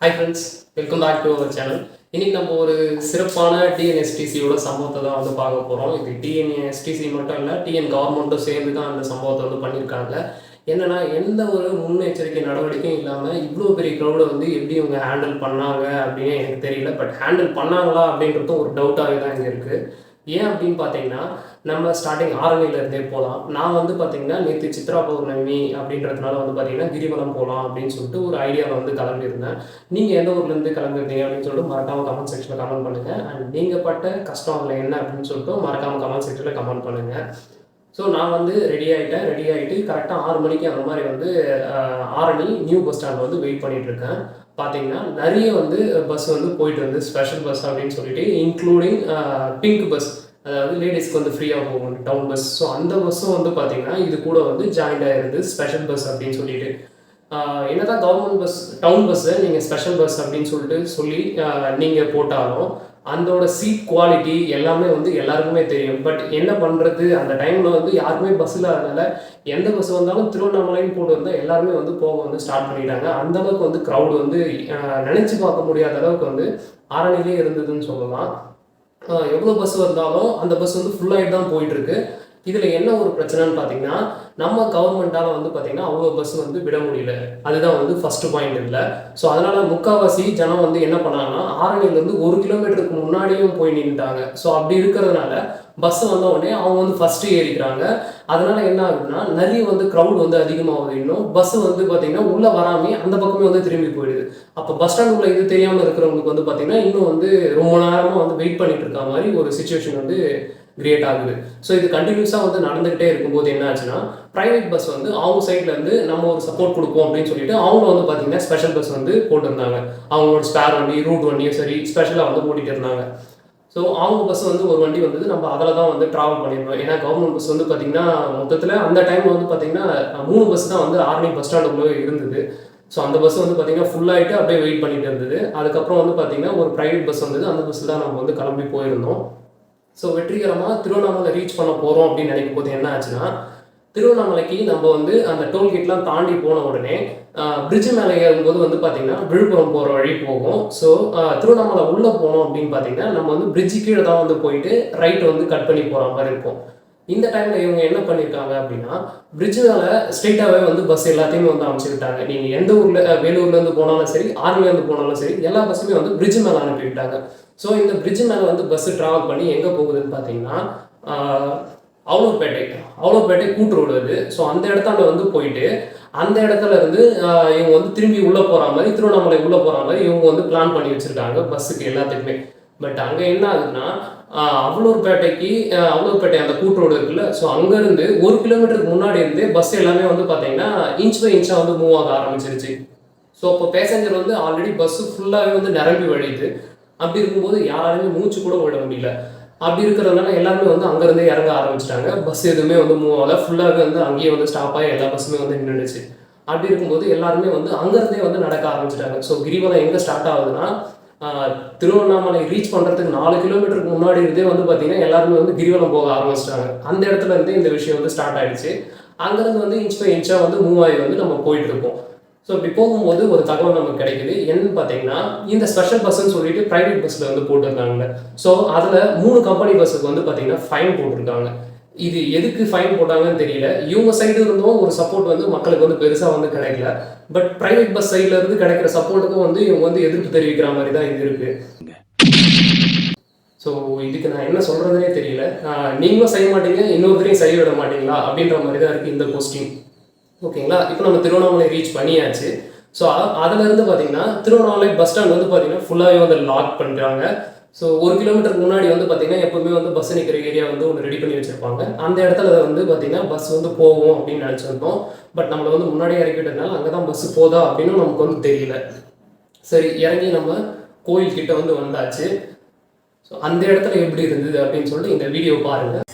Hi friends welcome back to our channel இன்னைக்கு நம்ம ஒரு சிறப்பான டிஎன்எஸ்டிசியோட சம்பவத்தை தான் வந்து பார்க்க போகிறோம் இது டிஎன்எஸ்டிசி மட்டும் இல்லை டிஎன் கவர்மெண்ட்டும் சேர்ந்து தான் அந்த சம்பவத்தை வந்து பண்ணியிருக்காங்க என்னென்னா எந்த ஒரு முன்னெச்சரிக்கை நடவடிக்கையும் இல்லாமல் இவ்வளோ பெரிய க்ரௌடை வந்து எப்படி இவங்க ஹேண்டில் பண்ணாங்க அப்படின்னு எனக்கு தெரியல. பட் ஹேண்டில் பண்ணாங்களா அப்படின்றதும் ஒரு டவுட்டாகவே தான் இங்கே இருக்குது ஏன் அப்படின்னு பார்த்தீங்கன்னா நம்ம ஸ்டார்டிங் ஆரணில இருந்தே போகலாம் நான் வந்து பார்த்தீங்கன்னா நேற்று சித்ரா பௌர்ணமி அப்படின்றதுனால வந்து பார்த்தீங்கன்னா கிரிவலம் போகலாம் அப்படின்னு சொல்லிட்டு ஒரு ஐடியாவில் வந்து கிளம்பியிருந்தேன். நீங்கள் எந்த ஊர்லேருந்து கிளம்பிருந்தீங்க அப்படின்னு சொல்லிட்டு மறக்காமல் கமெண்ட் செக்ஷனில் கமெண்ட் பண்ணுங்கள் அண்ட் நீங்கள் பட்ட கஷ்டம் அதில் என்ன அப்படின்னு சொல்லிட்டு மறக்காமல் கமெண்ட் செக்ஷனில் கமெண்ட் பண்ணுங்கள் ஸோ நான் வந்து ரெடி ஆகிட்டேன் ரெடி ஆகிட்டு கரெக்டாக ஆறு மணிக்கு அந்த மாதிரி வந்து ஆரணி நியூ பஸ் ஸ்டாண்ட் வந்து வெயிட் பண்ணிகிட்ருக்கேன் இருக்கேன் பார்த்தீங்கன்னா நிறைய வந்து பஸ் வந்து போயிட்டு வந்து ஸ்பெஷல் பஸ் அப்படின்னு சொல்லிட்டு இன்க்ளூடிங் பிங்க் பஸ் அதாவது லேடிஸ்க்கு வந்து ஃப்ரீயாக போகும். டவுன் பஸ் ஸோ அந்த பஸ்ஸும் வந்து பார்த்தீங்கன்னா இது கூட வந்து ஜாயின்ட் ஆயிருந்து ஸ்பெஷல் பஸ் அப்படின்னு சொல்லிட்டு என்ன என்னதான் கவர்மெண்ட் பஸ் டவுன் பஸ்ஸை நீங்கள் ஸ்பெஷல் பஸ் அப்படின்னு சொல்லிட்டு சொல்லி நீங்கள் போட்டாலும் அதோட சீட் குவாலிட்டி எல்லாமே வந்து எல்லாருக்குமே தெரியும். பட் என்ன பண்ணுறது அந்த டைமில் வந்து யாருமே பஸ்ஸில் அதனால் எந்த பஸ் வந்தாலும் திருவண்ணாமலைன்னு போட்டு வந்தால் எல்லாருமே வந்து போக வந்து ஸ்டார்ட் பண்ணிட்டாங்க. அந்த அளவுக்கு வந்து க்ரௌட் வந்து நினச்சி பார்க்க முடியாத அளவுக்கு வந்து ஆரணிலே இருந்ததுன்னு சொல்லலாம். எவ்வளோ பஸ் வந்தாலும் அந்த பஸ் வந்து ஃபுல்லாகிட்டு தான் போயிட்டுருக்கு. இதில் என்ன ஒரு பிரச்சனைன்னு பார்த்தீங்கன்னா நம்ம கவர்மெண்ட்டால் வந்து பார்த்தீங்கன்னா அவ்வளோ பஸ் வந்து விட முடியல. அதுதான் வந்து ஃபர்ஸ்ட் பாயிண்ட் இல்லை ஸோ அதனால் முக்கால்வாசி ஜனம் வந்து என்ன பண்ணாங்கன்னா ஆரணியிலேருந்து ஒரு கிலோமீட்டருக்கு முன்னாடியும் போய் நின்றுட்டாங்க ஸோ அப்படி இருக்கிறதுனால பஸ் வந்த உடனே அவங்க வந்து ஃபர்ஸ்ட் ஏறிக்கிறாங்க. அதனால என்ன ஆகுதுன்னா நிறைய வந்து க்ரௌட் வந்து அதிகமாகுது இன்னும். பஸ் வந்து பார்த்தீங்கன்னா உள்ளே வராமே அந்த பக்கமே வந்து திரும்பி போயிடுது. அப்போ பஸ் ஸ்டாண்ட் உள்ள இது தெரியாமல் இருக்கிறவங்களுக்கு வந்து பார்த்தீங்கன்னா இன்னும் வந்து ரொம்ப நேரமாக வந்து வெயிட் பண்ணிட்டு இருக்க மாதிரி ஒரு சுச்சுவேஷன் வந்து கிரியேட் ஆகுது. ஸோ இது கண்டினியூஸாக வந்து நடந்துகிட்டே இருக்கும்போது என்ன ஆச்சுன்னா ப்ரைவேட் பஸ் வந்து அவங்க சைட்ல இருந்து நம்ம ஒரு சப்போர்ட் கொடுப்போம் அப்படின்னு சொல்லிட்டு அவங்க வந்து பார்த்தீங்கன்னா ஸ்பெஷல் பஸ் வந்து போட்டிருந்தாங்க அவங்களோட ஸ்பேர் வண்டி ரூட் வண்டியும் சரி ஸ்பெஷலாக வந்து ஓட்டிட்டு இருந்தாங்க. ஸோ அவங்க பஸ் வந்து ஒரு வண்டி வந்தது நம்ம அதில் தான் வந்து ட்ராவல் பண்ணியிருந்தோம் ஏன்னா கவர்மெண்ட் பஸ் வந்து பார்த்தீங்கன்னா மொத்தத்தில் அந்த டைமில் வந்து பார்த்தீங்கன்னா மூணு பஸ் தான் வந்து ஆரணி பஸ் ஸ்டாண்டுக்குள்ளே இருந்தது. ஸோ அந்த பஸ் வந்து பார்த்தீங்கன்னா ஃபுல்லாகிட்டு அப்படியே வெயிட் பண்ணிட்டு இருந்தது. அதுக்கப்புறம் வந்து பார்த்தீங்கன்னா ஒரு ப்ரைவேட் பஸ் வந்தது. அந்த பஸ்ஸில் தான் நம்ம வந்து கிளம்பி போயிருந்தோம். ஸோ வெற்றிகரமாக திருவண்ணாமலை ரீச் பண்ண போகிறோம் அப்படின்னு நினைக்கும் போது என்ன ஆச்சுன்னா திருவண்ணாமலைக்கு நம்ம வந்து அந்த டோல்கேட்லாம் தாண்டி போன உடனே பிரிட்ஜ் மேலே ஏறும்போது வந்து பார்த்தீங்கன்னா விழுப்புரம் போகிற வழி போகும். ஸோ திருவண்ணாமலை உள்ளே போனோம் அப்படின்னு பார்த்தீங்கன்னா நம்ம வந்து பிரிட்ஜு கீழே தான் வந்து போயிட்டு ரைட் வந்து கட் பண்ணி போகிற மாதிரி இருக்கும். இந்த டைமில் இவங்க என்ன பண்ணியிருக்காங்க அப்படின்னா பிரிட்ஜ் மேலே ஸ்ட்ரெயிட்டாகவே வந்து பஸ் எல்லாத்தையுமே வந்து அமைச்சுக்கிட்டாங்க. நீங்கள் எந்த ஊரில் வேலூர்லேருந்து போனாலும் சரி ஆர்மிலேருந்து போனாலும் சரி எல்லா பஸ்ஸுமே வந்து பிரிட்ஜ் மேலே அனுப்பிவிட்டாங்க. ஸோ இந்த பிரிட்ஜ் மேலே வந்து பஸ்ஸு ட்ராவல் பண்ணி எங்கே போகுதுன்னு பார்த்தீங்கன்னா அவ்வளோப்பேட்டை அவ்வளோப்பேட்டை கூட்டு ரோடு அது. ஸோ அந்த இடத்தாண்ட வந்து போயிட்டு அந்த இடத்துல இருந்து இவங்க வந்து திரும்பி உள்ளே போகிற மாதிரி திருவண்ணாமலை உள்ளே போகிற மாதிரி இவங்க வந்து பிளான் பண்ணி வச்சுருக்காங்க பஸ்ஸுக்கு எல்லாத்துக்குமே. பட் அங்கே என்ன ஆகுதுன்னா ஆஹ், அவ்வளூர்பேட்டைக்கு அந்த கூட்டு ரோடு இருக்குல்ல ஸோ அங்கேருந்து ஒரு கிலோமீட்டருக்கு முன்னாடி இருந்து பஸ் எல்லாமே வந்து பார்த்தீங்கன்னா இன்ச் பை இன்ச்சாக வந்து மூவ் ஆக ஆரம்பிச்சிருச்சு. ஸோ இப்போ பேசஞ்சர் வந்து ஆல்ரெடி பஸ்ஸு ஃபுல்லாகவே வந்து நிரம்பி வழியுது. அப்படி இருக்கும்போது யாராலுமே மூச்சு கூட விட முடியல. அப்படி இருக்கிறதுனால எல்லாருமே வந்து அங்கேருந்தே இறங்க ஆரம்பிச்சிட்டாங்க. பஸ் எதுவுமே வந்து மூவ் ஆகல. ஃபுல்லாகவே வந்து அங்கேயே வந்து ஸ்டாப் ஆகி எல்லா பஸ்ஸுமே வந்து நின்றுச்சு அப்படி இருக்கும்போது எல்லாருமே வந்து அங்கேருந்தே வந்து நடக்க ஆரம்பிச்சிட்டாங்க. ஸோ கிரிவலம் எங்கே ஸ்டார்ட் ஆகுதுன்னா திருவண்ணாமலை ரீச் பண்ணுறதுக்கு நாலு கிலோமீட்டருக்கு முன்னாடி இருந்தே வந்து பார்த்தீங்கன்னா எல்லாருமே வந்து கிரிவலம் போக ஆரம்பிச்சிட்டாங்க. அந்த இடத்துல இருந்தே இந்த விஷயம் வந்து ஸ்டார்ட் ஆயிடுச்சு. அங்கேருந்து வந்து இன்ச் பை இன்ச்சாக வந்து மூவ் ஆகி வந்து நம்ம போயிட்டு இருக்கோம். ஸோ இப்படி போகும்போது ஒரு தகவல் நமக்கு கிடைக்குது. என்னன்னு பார்த்தீங்கன்னா இந்த ஸ்பெஷல் பஸ்ன்னு சொல்லிட்டு ப்ரைவேட் பஸ்ஸில் வந்து போட்டிருக்காங்க ஸோ அதில் மூணு கம்பெனி பஸ்ஸுக்கு வந்து பார்த்தீங்கன்னா ஃபைன் போட்டிருக்காங்க. இது எதுக்கு ஃபைன் போட்டாங்கன்னு தெரியல. இவங்க சைடு இருந்தும் ஒரு சப்போர்ட் வந்து மக்களுக்கு வந்து பெருசாக வந்து கிடைக்கல. பட் பிரைவேட் பஸ் சைடில் இருந்து கிடைக்கிற சப்போர்ட்டுக்கும் வந்து இவங்க வந்து எதிர்ப்பு தெரிவிக்கிற மாதிரி தான் இது இருக்கு. ஸோ இதுக்கு நான் என்ன சொல்றதுனே தெரியல. நீங்களும் செய்ய மாட்டீங்க இன்னொருத்தரையும் செய்ய விட மாட்டீங்களா? அப்படின்ற மாதிரி தான் இருக்கு இந்த கொஸ்டின் ஓகேங்களா? இப்போ நம்ம திருவண்ணாமலை ரீச் பண்ணியாச்சு. ஸோ அதுல இருந்து பார்த்தீங்கன்னா திருவண்ணாமலை பஸ் ஸ்டாண்ட் வந்து பார்த்தீங்கன்னா ஃபுல்லாகவே வந்து லாக் பண்ணுறாங்க ஸோ ஒரு கிலோமீட்டருக்கு முன்னாடி வந்து பார்த்தீங்கன்னா எப்போவுமே வந்து பஸ் நிற்கிற ஏரியா வந்து ஒன்று ரெடி பண்ணி வச்சிருப்பாங்க. அந்த இடத்துல வந்து பார்த்தீங்கன்னா பஸ் வந்து போகும் அப்படின்னு நினச்சிருந்தோம். பட் நம்மளை வந்து முன்னாடியே இறக்கிட்டதுனால அங்கே தான் பஸ் போதா அப்படின்னு நமக்கு வந்து தெரியல. சரி இறங்கி நம்ம கோயில்கிட்ட வந்து வந்தாச்சு. ஸோ அந்த இடத்துல எப்படி இருந்தது அப்படின்னு சொல்லிட்டு இந்த வீடியோ பாருங்கள்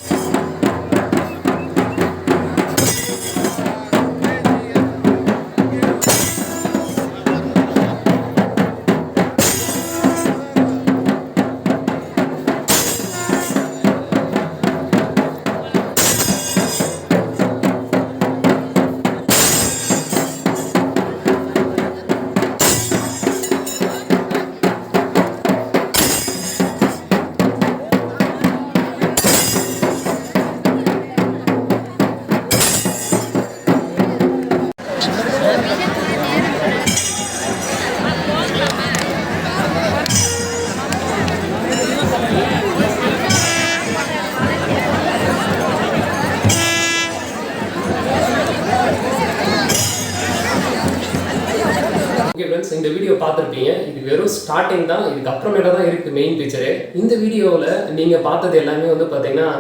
ஸ்டார்டிங் தான் இதுக்கு அப்புறமேல தான் இருக்குது மெயின் பிக்சரு இந்த வீடியோவில் நீங்கள் பார்த்தது எல்லாமே வந்து பார்த்தீங்கன்னா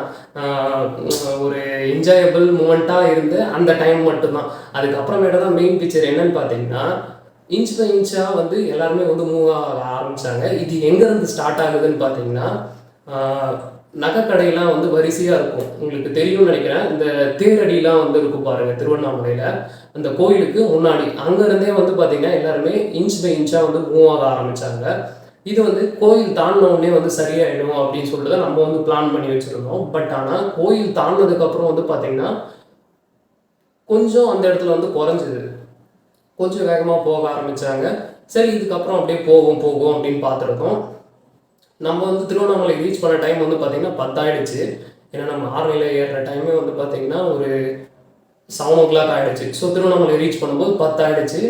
ஒரு என்ஜாயபிள் மூமெண்ட்டாக இருந்த அந்த டைம் மட்டும்தான். அதுக்கப்புறமேல தான் மெயின் பிக்சர் என்னன்னு பார்த்தீங்கன்னா இன்ச் பை இன்ச்சாக வந்து எல்லாருமே வந்து மூவ் ஆக ஆரம்பித்தாங்க இது எங்கேருந்து ஸ்டார்ட் ஆகுதுன்னு பார்த்தீங்கன்னா நகைக்கடையெல்லாம் வந்து வரிசையாக இருக்கும். உங்களுக்கு தெரியும்னு நினைக்கிறேன். இந்த தேரடிலாம் வந்து இருக்கும் பாருங்கள் திருவண்ணாமலையில். அந்த கோயிலுக்கு முன்னாடி. அங்கேருந்தே வந்து பார்த்தீங்கன்னா எல்லாருமே இன்ச் பை இன்ச்சாக வந்து மூவ் ஆக ஆரம்பித்தாங்க இது வந்து கோயில் தாண்டினவுடனே வந்து சரியாயிடும் அப்படின்னு சொல்லிட்டு தான் நம்ம வந்து பிளான் பண்ணி வச்சுருந்தோம். பட் ஆனால் கோயில் தாண்டினதுக்கப்புறம் வந்து பார்த்தீங்கன்னா கொஞ்சம் அந்த இடத்துல வந்து குறைஞ்சிது. கொஞ்சம் வேகமாக போக ஆரம்பித்தாங்க சரி இதுக்கப்புறம் அப்படியே போகும் போகும் அப்படின்னு பார்த்துருக்கோம். நம்ம வந்து திருவண்ணாமலை ரீச் பண்ண டைம் வந்து பார்த்தீங்கன்னா பத்தாயிடுச்சு. ஏன்னா நம்ம ஆர்மியில் ஏறுற டைமே வந்து பார்த்தீங்கன்னா ஒரு செவன் ஓ கிளாக் ஆகிடுச்சு ஸோ திருவண்ணாமலை ரீச் பண்ணும்போது பத்தாயிடுச்சு.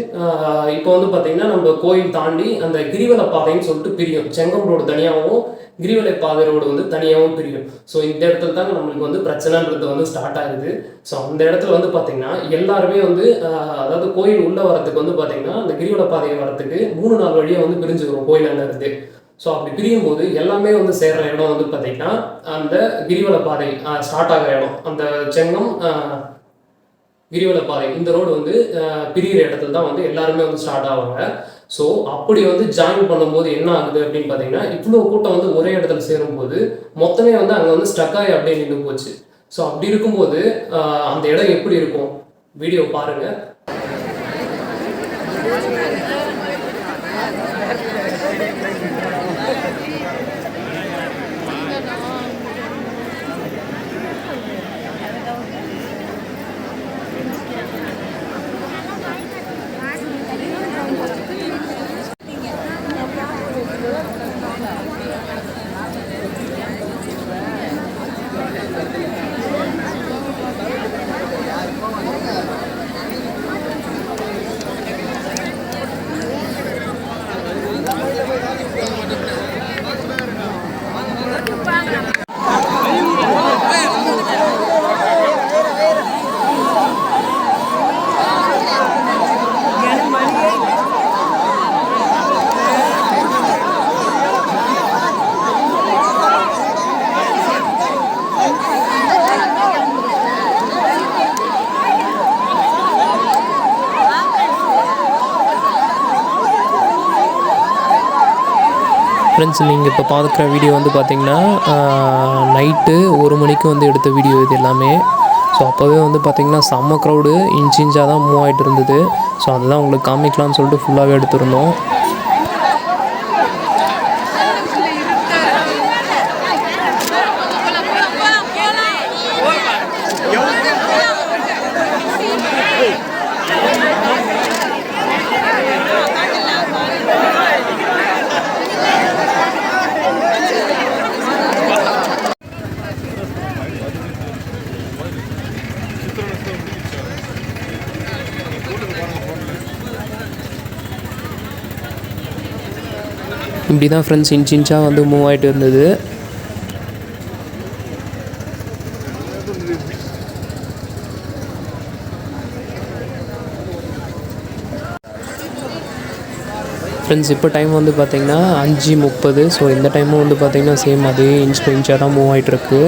இப்போ வந்து பார்த்தீங்கன்னா நம்ம கோயில் தாண்டி அந்த கிரிவல பாதைன்னு சொல்லிட்டு பிரியும். செங்கம் ரோடு தனியாகவும் கிரிவலை பாதை ரோடு வந்து தனியாகவும் பிரியும். ஸோ இந்த இடத்துல தாங்க நம்மளுக்கு வந்து பிரச்சனைன்றது வந்து ஸ்டார்ட் ஆகுது. ஸோ அந்த இடத்துல வந்து பார்த்தீங்கன்னா எல்லாருமே வந்து அதாவது கோயில் உள்ளே வரத்துக்கு வந்து பார்த்தீங்கன்னா அந்த கிரிவல பாதையை வரத்துக்கு மூணு நாள் வழியாக வந்து பிரிஞ்சுக்கிறோம் கோயில் இருந்து ஸோ அப்படி பிரியும் போது எல்லாமே வந்து சேர்ற இடம் வந்து பார்த்தீங்கன்னா அந்த கிரிவல பாதை ஸ்டார்ட் ஆகிற இடம். அந்த செங்கம் கிரிவல பாதை இந்த ரோடு வந்து பிரிகிற இடத்துல தான் வந்து எல்லாருமே வந்து ஸ்டார்ட் ஆவாங்க. ஸோ அப்படி வந்து ஜாயின் பண்ணும்போது என்ன ஆகுது அப்படின்னு பார்த்தீங்கன்னா இவ்வளோ கூட்டம் வந்து ஒரே இடத்துல சேரும்போது மொத்தமே வந்து அங்கே வந்து ஸ்டக் ஆகி அப்படியே நின்று போச்சு. ஸோ அப்படி இருக்கும்போது அந்த இடம் எப்படி இருக்கும்? வீடியோ பாருங்கள் ஃப்ரெண்ட்ஸ் நீங்கள் இப்போ பார்க்குற வீடியோ வந்து பார்த்தீங்கன்னா நைட்டு ஒரு மணிக்கு வந்து எடுத்த வீடியோ இது எல்லாமே. ஸோ அப்போவே வந்து பார்த்திங்கன்னா செம்ம க்ரௌடு இன்ச் இன்ச்சாக தான் மூவ் ஆகிட்டு இருந்தது. ஸோ அதெல்லாம் உங்களுக்கு காமிக்கலாம்னு சொல்லிட்டு ஃபுல்லாகவே எடுத்திருந்தோம். இப்படி தான் ஃப்ரெண்ட்ஸ் இன்ச் இன்ச்சாக வந்து மூவ் ஆகிட்டு இருந்தது. ஃப்ரெண்ட்ஸ் இப்போ டைம் வந்து பார்த்திங்கன்னா அஞ்சு முப்பது. ஸோ இந்த டைமும் வந்து பார்த்திங்கன்னா சேம் அதே இன்ச் பை இன்ச்சாக தான் மூவ் ஆகிட்டு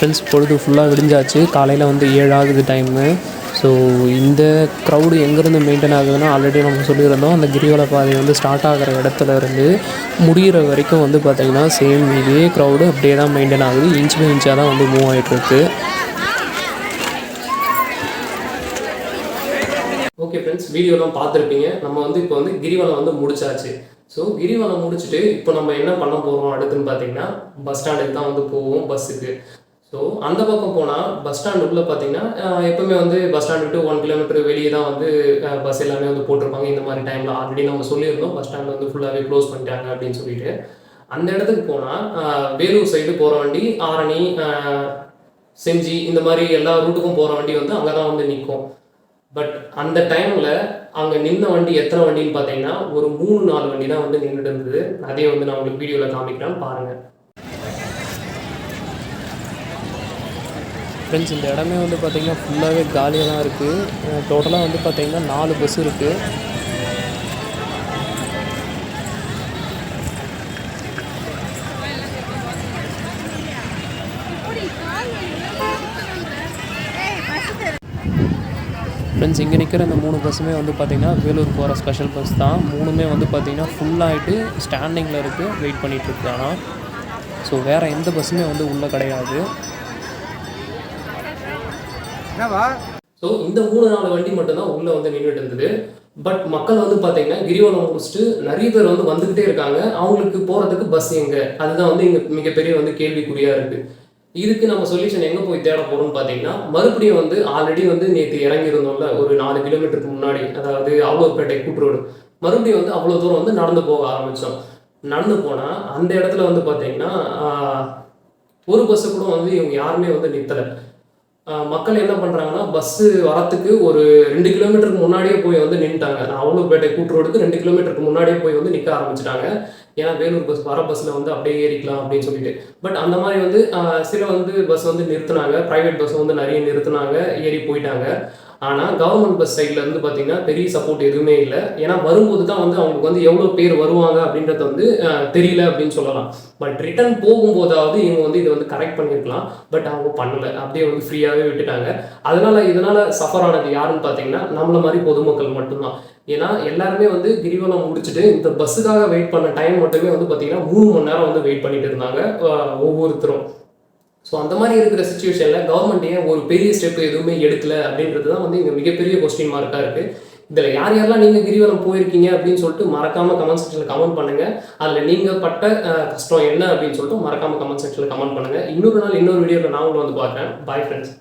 ஃப்ரெண்ட்ஸ் பொழுது ஃபுல்லாக விடிஞ்சாச்சு. காலையில் வந்து ஏழாகுது டைமு ஸோ இந்த க்ரௌடு எங்கேருந்து மெயின்டைன் ஆகுதுன்னா ஆல்ரெடி நம்ம சொல்லியிருந்தோம். அந்த கிரிவல பாதை வந்து ஸ்டார்ட் ஆகிற இடத்துல இருந்து முடிகிற வரைக்கும் வந்து பார்த்திங்கன்னா சேம் இதே க்ரௌடு அப்படியே தான் மெயின்டைன் ஆகுது. இன்ச் பை இன்ச்சாக தான் வந்து மூவ் ஆகிட்டுருக்கு ஓகே ஃப்ரெண்ட்ஸ் வீடியோலாம் பார்த்துருப்பீங்க. நம்ம வந்து இப்போ வந்து கிரிவலம் வந்து முடிச்சாச்சு. ஸோ கிரிவலம் முடிச்சுட்டு இப்போ நம்ம என்ன பண்ண போகிறோம் அடுத்துன்னு பார்த்தீங்கன்னா பஸ் ஸ்டாண்டுக்கு தான் வந்து போவோம் பஸ்ஸுக்கு ஸோ அந்த பக்கம் போனால் பஸ் ஸ்டாண்டு பார்த்தீங்கன்னா எப்போவுமே எப்பவுமே வந்து பஸ் ஸ்டாண்டு விட்டு ஒன் கிலோமீட்டர் வெளியே தான் வந்து பஸ் எல்லாமே வந்து போட்டிருப்பாங்க. இந்த மாதிரி டைமில் ஆல்ரெடி நம்ம சொல்லியிருந்தோம். பஸ் ஸ்டாண்ட் வந்து ஃபுல்லாகவே க்ளோஸ் பண்ணிட்டாங்க அப்படின்னு சொல்லிட்டு. அந்த இடத்துக்கு போனால் வேலூர் சைடு போகிற வண்டி ஆரணி செஞ்சி இந்த மாதிரி எல்லா ரூட்டுக்கும் போகிற வண்டி வந்து அங்கே தான் வந்து நிற்கும் பட் அந்த டைமில் அங்கே நின்ன வண்டி எத்தனை வண்டின்னு பார்த்தீங்கன்னா ஒரு மூணு நாலு வண்டி தான் வந்து நின்றுட்டு இருந்தது. அதே வந்து நான் உங்களுக்கு வீடியோவில் காமிக்கிறேன். பாருங்கள் ஃப்ரெண்ட்ஸ் இந்த இடமே வந்து பார்த்திங்கன்னா ஃபுல்லாகவே காலியாக தான் இருக்குது டோட்டலாக வந்து பார்த்திங்கன்னா நாலு பஸ் இருக்குது ஃப்ரெண்ட்ஸ் இங்கே நிற்கிற இந்த மூணு பஸ்ஸுமே வந்து பார்த்திங்கன்னா வேலூர் போகிற ஸ்பெஷல் பஸ் தான். மூணுமே வந்து பார்த்திங்கன்னா ஃபுல்லாகிட்டு ஸ்டாண்டிங்கில் இருக்குது வெயிட் பண்ணிகிட்ருக்கு ஸோ வேறு எந்த பஸ்ஸுமே வந்து உள்ளே கிடையாது. ஸோ இந்த மூணு நாலு வண்டி மட்டும்தான் உள்ளே வந்து நின்றுட்டு இருந்தது. பட் மக்கள் வந்து பார்த்தீங்கன்னா கிரிவலம் முடிச்சுட்டு நிறைய பேர் வந்து வந்துக்கிட்டே இருக்காங்க. அவங்களுக்கு போகிறதுக்கு பஸ் எங்கே? அதுதான் வந்து இங்கே மிகப்பெரிய வந்து கேள்விக்குறியாக இருக்குது இதுக்கு நம்ம சொல்யூஷன் எங்கே போய் தேட போகிறோம்னு பார்த்தீங்கன்னா மறுபடியும் வந்து ஆல்ரெடி வந்து நேற்று இறங்கியிருந்தோம்ல ஒரு நாலு கிலோமீட்டருக்கு முன்னாடி அதாவது அவ்வளோப்பேட்டை கூட்டுரோடு மறுபடியும் வந்து அவ்வளோ தூரம் வந்து நடந்து போக ஆரம்பித்தோம் நடந்து போனால் அந்த இடத்துல வந்து பார்த்தீங்கன்னா ஒரு பஸ்ஸு கூட வந்து இவங்க யாருமே வந்து நிறுத்தலை மக்கள் என்ன பண்ணுறாங்கன்னா பஸ்ஸு வரத்துக்கு ஒரு ரெண்டு கிலோமீட்டருக்கு முன்னாடியே போய் வந்து நின்றுட்டாங்க அவ்வளோப்பேட்டை கூட்டுரோடுக்கு ரெண்டு கிலோமீட்டருக்கு முன்னாடியே போய் வந்து நிற்க ஆரம்பிச்சிட்டாங்க. ஏன்னா வேலூர் பஸ் வர பஸ்ஸில் வந்து அப்படியே ஏறிக்கலாம் அப்படின்னு சொல்லிட்டு. பட் அந்த மாதிரி வந்து சில வந்து பஸ் வந்து நிறுத்துனாங்க. ப்ரைவேட் பஸ் வந்து நிறைய நிறுத்துனாங்க. ஏறி போயிட்டாங்க. ஆனால் கவர்மெண்ட் பஸ் சைடில் இருந்து பார்த்தீங்கன்னா பெரிய சப்போர்ட் எதுவுமே இல்லை. ஏன்னா வரும்போது தான் வந்து அவங்களுக்கு வந்து எவ்வளோ பேர் வருவாங்க அப்படின்றத வந்து தெரியல அப்படின்னு சொல்லலாம். பட் ரிட்டர்ன் போகும்போதாவது இவங்க வந்து இதை வந்து கரெக்ட் பண்ணியிருக்கலாம் பட் அவங்க பண்ணலை. அப்படியே வந்து ஃப்ரீயாகவே விட்டுட்டாங்க. அதனால் இதனால் சஃபர் ஆனது யாருன்னு பார்த்தீங்கன்னா நம்மள மாதிரி பொதுமக்கள் மட்டும்தான். ஏன்னா எல்லாருமே வந்து கிரிவலம் முடிச்சுட்டு இந்த பஸ்ஸுக்காக வெயிட் பண்ண டைம் மட்டுமே வந்து பார்த்தீங்கன்னா மூணு மணி நேரம் வந்து வெயிட் பண்ணிட்டு இருந்தாங்க ஒவ்வொருத்தரும். ஸோ அந்த மாதிரி இருக்கிற சுச்சுவேஷனில் கவர்மெண்ட் ஏன் ஒரு பெரிய ஸ்டெப் எதுவுமே எடுக்கல அப்படின்றது தான் வந்து இங்கே மிகப்பெரிய கொஸ்டின் மார்க்காக இருக்குது இதில் யார் யாரெல்லாம் நீங்கள் கிரிவலம் போயிருக்கீங்க அப்படின்னு சொல்லிட்டு மறக்காமல் கமெண்ட் செக்ஷனில் கமெண்ட் பண்ணுங்கள் அதில் நீங்கள் பட்ட கஷ்டம் என்ன அப்படின்னு சொல்லிட்டு மறக்காமல் கமெண்ட் செக்ஷனில் கமெண்ட் பண்ணுங்கள் இன்னொரு நாள் இன்னொரு வீடியோவில் நான் உங்களை வந்து பார்க்குறேன். Bye friends